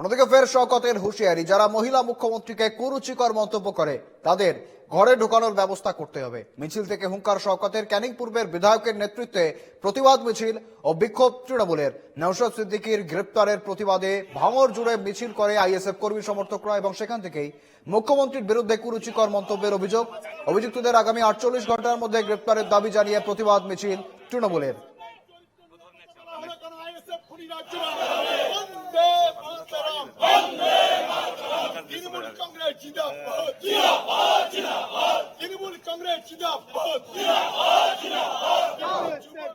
অন্যদিকে ফের শওকতের হুঁশিয়ারি, যারা মহিলা মুখ্যমন্ত্রীকে কুরুচিকর মন্তব্য করে, তাদের ঘরে ঢোকানোর ব্যবস্থা করতে হবে। মিছিল থেকে হুঙ্কার শওকতের, ক্যানিং পূর্বের বিধায়কের নেতৃত্বে প্রতিবাদ মিছিল ও বিক্ষোভ তৃণমূলের। নৌশদ সিদ্দিকির গ্রেপ্তারের প্রতিবাদে ভাঙর জুড়ে মিছিল করে আইএসএফ কর্মী সমর্থকরা এবং সেখান থেকেই মুখ্যমন্ত্রীর বিরুদ্ধে কুরুচিকর মন্তব্যের অভিযোগ। অভিযুক্তদের আগামী আটচল্লিশ ঘণ্টার মধ্যে গ্রেপ্তারের দাবি জানিয়ে প্রতিবাদ মিছিল তৃণমূলের আমরা কোনো আইএসএফ খুনি রাজ্য না। বন্দে মাতরম। তৃণমূল কংগ্রেস জিন্দাবাদ। তৃণমূল কংগ্রেস জিন্দাবাদ।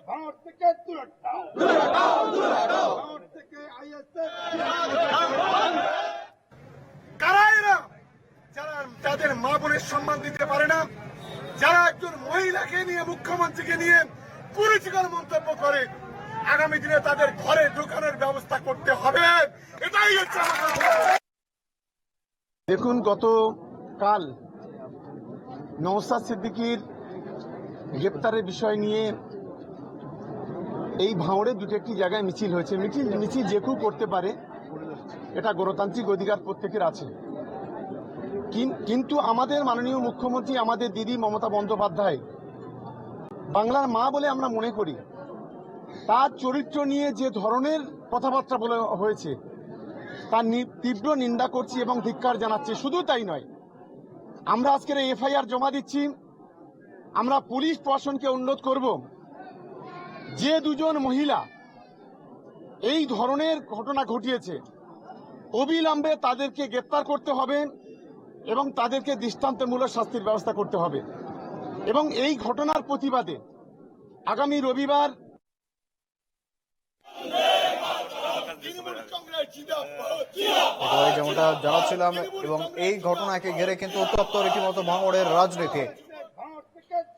ভারত থেকে দূরে হটাও। ভারত থেকে ISF কারা এরা যারা তাদের মা বোনের সম্মান দিতে পারে না যারা একজন মহিলাকে নিয়ে মুখ্যমন্ত্রীকে নিয়ে কুরুচিকর মন্তব্য করে আগামী দিনে তাদের ঘরে ঢোকানোর ব্যবস্থা করতে হবে এটাই হচ্ছে আমাদের দেখুন গত কাল নওসাদ সিদ্দিকির গ্রেপ্তারের বিষয় নিয়ে এই ভাঁড়ে দুটো একটি জায়গায় মিছিল হয়েছে। মিছিল মিছিল যে কেউ করতে পারে, এটা গণতান্ত্রিক অধিকার প্রত্যেকের আছে। কিন- কিন্তু আমাদের মাননীয় মুখ্যমন্ত্রী, আমাদের দিদি মমতা বন্দ্যোপাধ্যায়, বাংলার মা বলে আমরা মনে করি, তার চরিত্র নিয়ে যে ধরনের কথাবার্তা বলে হয়েছে তার তীব্র নিন্দা করছি এবং ধিক্কার জানাচ্ছি। শুধু তাই নয়, আমরা আজকের এফআইআর জমা দিচ্ছি। আমরা পুলিশ প্রশাসনকে অনুরোধ করব, যে দুজন মহিলা এই ধরনের ঘটনা ঘটিয়েছে, অবিলম্বে তাদেরকে গ্রেপ্তার করতে হবে এবং তাদেরকে দৃষ্টান্তমূলক শাস্তির ব্যবস্থা করতে হবে। এবং এই ঘটনার প্রতিবাদে আগামী রবিবার তৃণমূল কংগ্রেস জিন্দাবাদ একেবারে যেমনটা জানাচ্ছিলাম এবং এই ঘটনাকে ঘিরে কিন্তু উত্তপ্ত রীতিমতো ভাঙড়ের রাজনীতি।